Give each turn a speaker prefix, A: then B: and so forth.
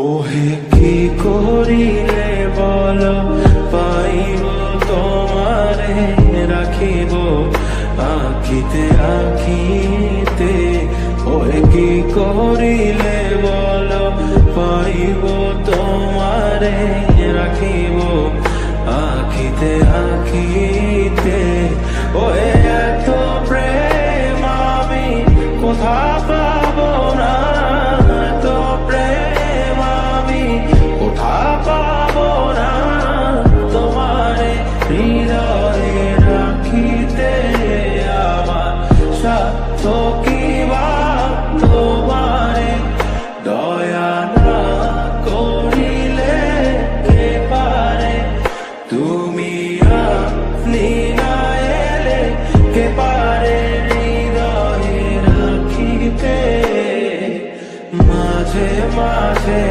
A: ওহে কি করিলে বল? পাইব তোমারে, রাখিব আঁকিতে আঁকিতে। ওহে কি করিলে বল? পাইব তোমারে, রাখিব আঁকিতে আঁকিতে। ওহে এত প্রেম আমি কোথা পা ভরসা তো তোমারে? দয়া না করিলে কে পারে? তুমি আপনি কে পারে? হৃদয়ে রাখিতে, মাঝে মাঝে